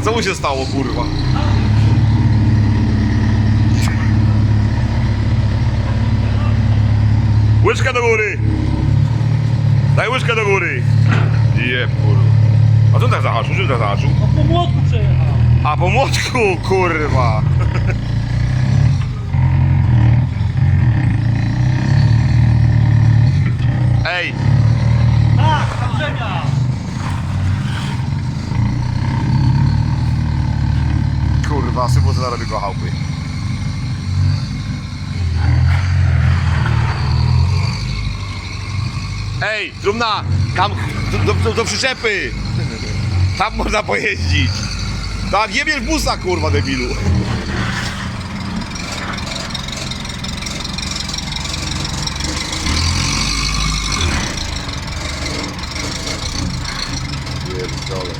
co mu się stało, kurwa? Łyżkę do góry! Daj łyżkę do góry! Jeb, kurwa. A co tak zahaczył? Czym tak zahaczył? No po młotku przejechał. A po młotku, kurwa! Ej, Tak, tam ziemia. Kurwa, sypu zarobi go chałupy. Ej, trumna, tam do, do, do przyczepy. Tam można pojeździć. Tak, jebiesz busa, kurwa, debilu. Pierdolę.